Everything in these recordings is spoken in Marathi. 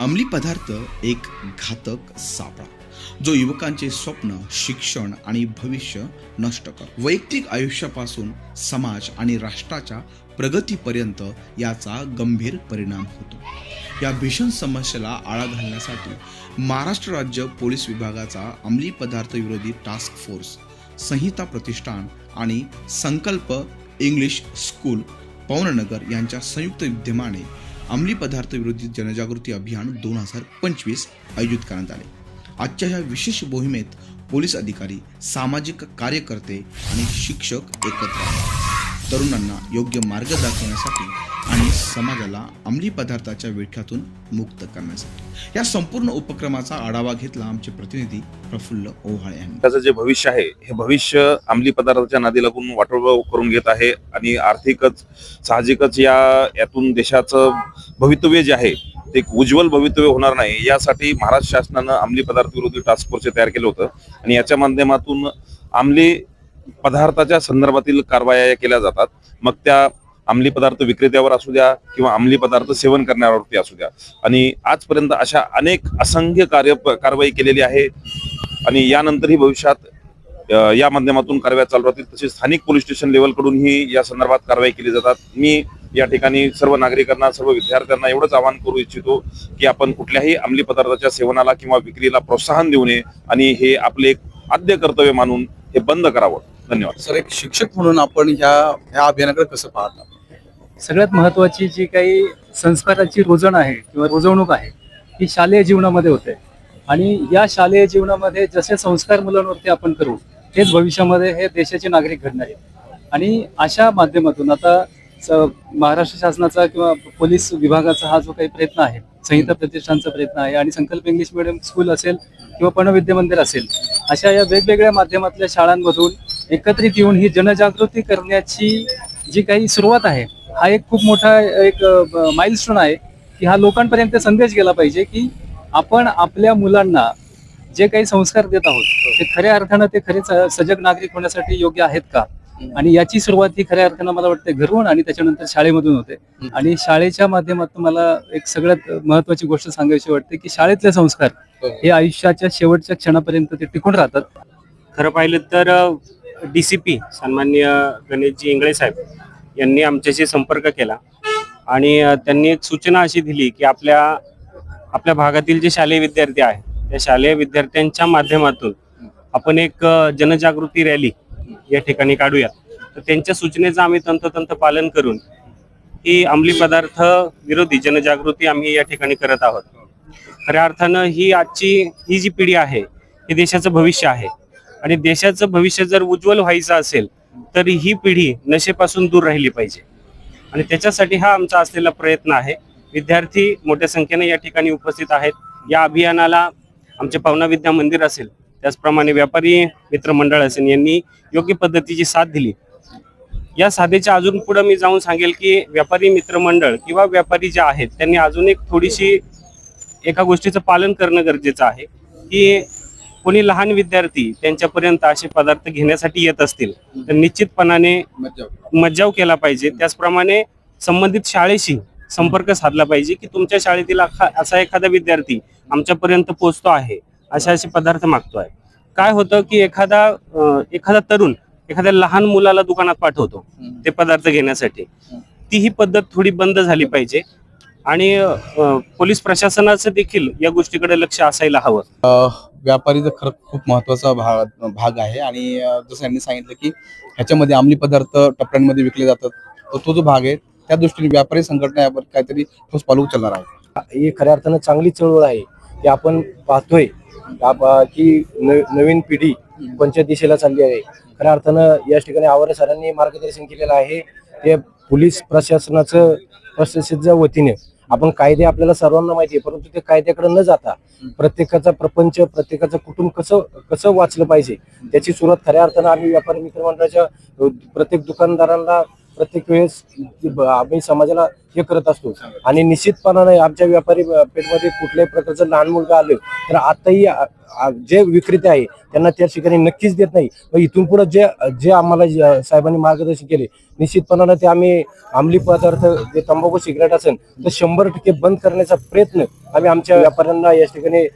अंमली पदार्थ एक घातक सापळा जो युवकांचे स्वप्न शिक्षण आणि भविष्य नष्ट करतो. वैयक्तिक आयुष्यापासून समाज आणि राष्ट्राच्या प्रगतीपर्यंत याचा गंभीर परिणाम होतो. या भीषण समस्येला आळा घालण्यासाठी महाराष्ट्र राज्य पोलीस विभागाचा अंमली पदार्थ विरोधी टास्क फोर्स संहिता प्रतिष्ठान आणि संकल्प इंग्लिश स्कूल पवननगर यांच्या संयुक्त विद्यमाने अंमली पदार्थ विरोधी जनजागृती अभियान दोन हजार पंचवीस आयोजित करण्यात आले. आजच्या या विशेष मोहिमेत पोलीस अधिकारी सामाजिक कार्यकर्ते आणि शिक्षक एकत्र आले. तरुणांना योग्य मार्ग दाखवण्यासाठी आणि समाजाला अंमली पदार्थाच्या विळख्यातून मुक्त करण्यासाठी. या संपूर्ण उपक्रमाचा आढावा घेतला आमचे प्रतिनिधी प्रफुल्ल ओहाळे यांनी. त्याचं जे भविष्य आहे हे भविष्य अंमली पदार्थाच्या नादी लागून वाटोळ करून घेत आहे आणि आर्थिकच साहजिकच या यातून देशाचं भवितव्य जे आहे ते एक उज्ज्वल भवितव्य होणार नाही. यासाठी महाराष्ट्र शासनानं अंमली पदार्थ विरोधी टास्क फोर्स तयार केलं होतं. आणि याच्या माध्यमातून अंमली पदार्थाच्या संदर्भातील कारवाया केल्या जातात. मग त्या अंमली पदार्थ विक्रेत्यावर असू द्या किंवा अंमली पदार्थ सेवन करण्यावरती असू द्या. आणि आजपर्यंत अशा अनेक असंख्य कार्य कारवाई केलेली आहे. आणि यानंतरही भविष्यात या माध्यमातून कारवाया चालू राहतील. तसेच स्थानिक पोलीस स्टेशन लेवलकडूनही या संदर्भात कारवाई केली जातात. मी या ठिकाणी सर्व नागरिकांना सर्व विद्यार्थ्यांना एवढंच आवाहन करू इच्छितो की आपण कुठल्याही अंमली पदार्थाच्या सेवनाला किंवा विक्रीला प्रोत्साहन देऊ नये. आणि हे आपले एक आद्य कर्तव्य मानून हे बंद करावं. धन्यवाद. सर एक शिक्षक म्हणून आपण ह्या ह्या अभियानाकडे कसं पाहता? सगळ्यात महत्वाची जी काही संस्काराची रोजण आहे किंवा रुजवणूक आहे ही शालेय जीवनामध्ये होते. आणि या शालेय जीवनामध्ये जसे संस्कार मुलांवरती आपण करू तेच भविष्यामध्ये हे देशाचे नागरिक घडणार आहेत. आणि अशा माध्यमातून आता महाराष्ट्र शासनाचा किंवा पोलीस विभागाचा हा जो काही प्रयत्न आहे संहिता प्रतिष्ठानचा प्रयत्न आहे आणि संकल्प इंग्लिश मिडियम स्कूल असेल किंवा पणविद्या मंदिर असेल अशा या वेगवेगळ्या माध्यमातल्या शाळांमधून एकत्रित येऊन ही जनजागृती करण्याची जी काही सुरुवात आहे हा एक खूप मोठा एक माइलस्टोन आहे की हा लोकांपर्यंत संदेश गेला पाहिजे की आपण आपल्या मुलांना जे काही संस्कार देत आहोत ते खऱ्या अर्थानं ते खरे सजग नागरिक होण्यासाठी योग्य आहेत का? आणि याची सुरुवात ही खऱ्या अर्थानं मला वाटते घरून आणि त्याच्यानंतर शाळेमधून होते. आणि शाळेच्या माध्यमातून मला एक सगळ्यात महत्वाची गोष्ट सांगायची वाटते की शाळेतले संस्कार हे आयुष्याच्या शेवटच्या क्षणापर्यंत ते टिकून राहतात. खरं पाहिलं तर डी सी पी सन्माननीय गणेशजी इंगळे साहेब यांनी आमच्याशी संपर्क केला आणि त्यांनी एक सूचना अशी दिली की आपल्या आपल्या भागातील जे शालेय विद्यार्थी आहेत त्या शालेय विद्यार्थ्यांच्या माध्यमातून आपण एक जनजागृती रॅली या ठिकाणी काढूया तर त्यांच्या सूचनेचं आम्ही तंतोतंत पालन करून ही अंमली पदार्थ विरोधी जनजागृती आम्ही या ठिकाणी करत आहोत. खऱ्या अर्थानं ही आजची ही जी पिढी आहे हे देशाचं भविष्य आहे. आणि देशाचं भविष्य जर उज्ज्वल व्हायचं असेल तर ही पिढी नशेपासून दूर राहिली पाहिजे. आणि त्याच्यासाठी हा आमचा असलेला प्रयत्न आहे. विद्यार्थी मोठ्या संख्येने या ठिकाणी उपस्थित आहेत. या अभियानाला आमचे पावना विद्या मंदिर असेल त्याचप्रमाणे व्यापारी मित्रमंडळ असेल यांनी योग्य पद्धतीची साथ दिली. या साधेच्या अजून पुढे मी जाऊन सांगेल की व्यापारी मित्रमंडळ किंवा व्यापारी जे आहेत त्यांनी अजून एक थोडीशी एका गोष्टीचं पालन करणं गरजेचं आहे की कोणी लहान विद्यार्थी त्यांच्यापर्यंत असे पदार्थ घेण्यासाठी येत असतील तर निश्चितपणाने मज्जाव केला पाहिजे. त्याचप्रमाणे संबंधित शाळेशी संपर्क साधला पाहिजे की तुमच्या शाळेतील असा एखादा विद्यार्थी आमच्यापर्यंत पोहोचतो आहे असे असे पदार्थ मागतोय. काय होतं की एखादा एखादा तरुण एखाद्या लहान मुलाला दुकानात पाठवतो ते पदार्थ घेण्यासाठी. ती ही पद्धत थोडी बंद झाली पाहिजे आणि पोलीस प्रशासनाचं देखील या गोष्टीकडे लक्ष असायला हवं. व्यापारीचा खरं खूप महत्त्वाचा भाग भाग आहे आणि जसं यांनी सांगितलं की ह्याच्यामध्ये अंमली पदार्थ टपऱ्यांमध्ये विकले जातात. तर तो जो भाग आहे त्या दृष्टीने व्यापारी संघटना यावर काहीतरी ठोस पाऊल उचलणार आहे. ही खऱ्या अर्थानं चांगली चळवळ आहे. की आपण पाहतोय की नवीन पिढी कोणत्या दिशेला चालली आहे? खऱ्या अर्थानं या ठिकाणी आवारे सरांनी मार्गदर्शन केलेलं आहे. ते पोलीस प्रशासनाचं प्रशासनाच्या वतीने आपण कायदे आपल्याला सर्वांना माहिती आहे परंतु ते कायद्याकडे न जाता प्रत्येकाचा प्रपंच प्रत्येकाचं कुटुंब कसं कसं वाचलं पाहिजे त्याची सुरुवात खऱ्या अर्थानं आम्ही व्यापारी मित्र मंडळाच्या प्रत्येक दुकानदारांना प्रत्येक वेळेस आम्ही समाजाला हे करत असतो. आणि निश्चितपणाने आमच्या व्यापारी पेठमध्ये कुठल्याही प्रकारचं लहान मुलगा आलं तर आताही जे विक्रेते आहे त्यांना त्या ठिकाणी नक्कीच देत नाही. मग इथून पुढे जे जे आम्हाला साहेबांनी मार्गदर्शन केले निश्चितपणानं ते आम्ही अंमली पदार्थ जे तंबाखू सिगरेट असेल तर शंभर टक्के बंद करण्याचा प्रयत्न आम्ही आमच्या व्यापाऱ्यांना या ठिकाणी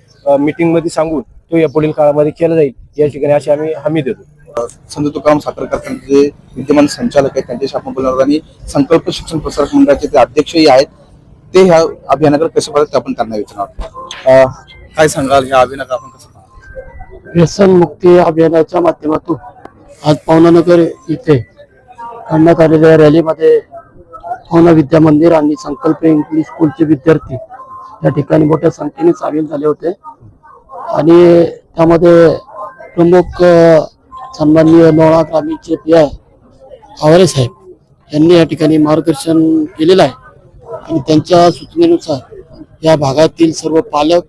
मीटिंगमध्ये सांगून तो या पुढील काळामध्ये केला जाईल. या ठिकाणी अशी आम्ही हमी देतो. संत तुकाराम साखर कारखान्याचे जे विद्यमान संचालक आहेत त्यांच्याशी आपण बोलणार आणि संकल्प शिक्षण प्रसारक मंडळाचे ते अध्यक्षही आहेत ते ह्या अभियानाकडे कसे पाहतात ते आपण त्यांना विचारणार काय सांगाल ह्या अभियानाकडे आपण कसं व्यसन मुक्ती अभियानाच्या माध्यमातून आज पवनानगर इथे काढण्यात आलेल्या रॅलीमध्ये पवना विद्या मंदिर आणि संकल्प इंग्लिश स्कूलचे विद्यार्थी या ठिकाणी मोठ्या संख्येने सामील झाले होते. आणि त्यामध्ये प्रमुख सन्माननीय लोणा ग्रामीणचे पी आय आवारे साहेब यांनी या ठिकाणी मार्गदर्शन केलेलं आहे. आणि त्यांच्या सूचनेनुसार या भागातील सर्व पालक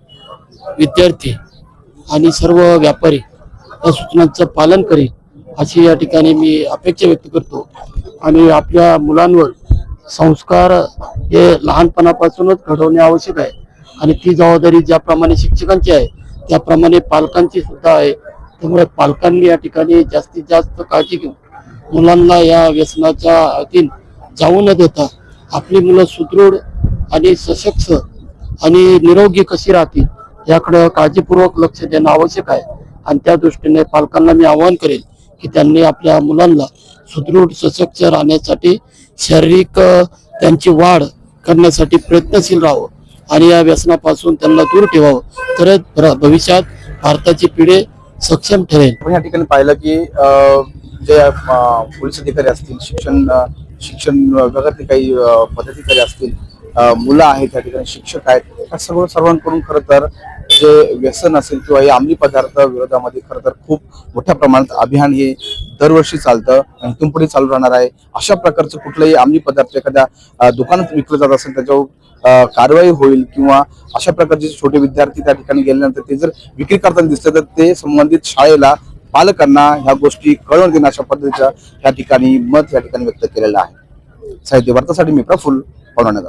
विद्यार्थी आणि सर्व व्यापारी या सूचनांचं पालन करेल अशी या ठिकाणी मी अपेक्षा व्यक्त करतो. आणि आपल्या मुलांवर संस्कार हे लहानपणापासूनच घडवणे आवश्यक आहे. आणि ती जबाबदारी ज्याप्रमाणे शिक्षकांची आहे त्याप्रमाणे पालकांची सुद्धा आहे. त्यामुळे पालकांनी या ठिकाणी जास्तीत जास्त काळजी घेऊन मुलांना या व्यसनाच्या अधीन जाऊ न देता आपली मुलं सुदृढ आणि सशक्त आणि निरोगी कशी राहतील याकडे काळजीपूर्वक लक्ष देणं आवश्यक आहे. आणि त्या दृष्टीने पालकांना मी आवाहन करेल की त्यांनी आपल्या मुलांना सुदृढ सशक्त राहण्यासाठी शारीरिक त्यांची वाढ करण्यासाठी प्रयत्नशील राहावं आणि या व्यसनापासून त्यांना दूर ठेवावं. तरच भविष्यात भारताची पिढी सक्षम ठरेल. या ठिकाणी पाहिलं की जे पोलीस अधिकारी असतील शिक्षण शिक्षण विभागातले काही पदाधिकारी असतील मुलं आहेत त्या ठिकाणी शिक्षक आहेत या सर्व सर्वांकडून खरं तर जे व्यसन असेल किंवा हे अंमली पदार्थ विरोधामध्ये खरं तर खूप मोठ्या प्रमाणात अभियान हे दरवर्षी चालतं आणि इथून पुढे चालू राहणार आहे. अशा प्रकारचं कुठलंही अंमली पदार्थ एखाद्या दुकानात विकलं जात असेल त्याच्यावर कारवाई होईल किंवा अशा प्रकारचे छोटे विद्यार्थी त्या ठिकाणी गेल्यानंतर ते जर विक्री करताना दिसले तर ते संबंधित शाळेला पालकांना ह्या गोष्टी कळवून देणं अशा पद्धतीच्या या ठिकाणी मत या ठिकाणी व्यक्त केलेलं आहे. साहित्य वार्तासाठी मी प्रफुल्ल पवनानगर.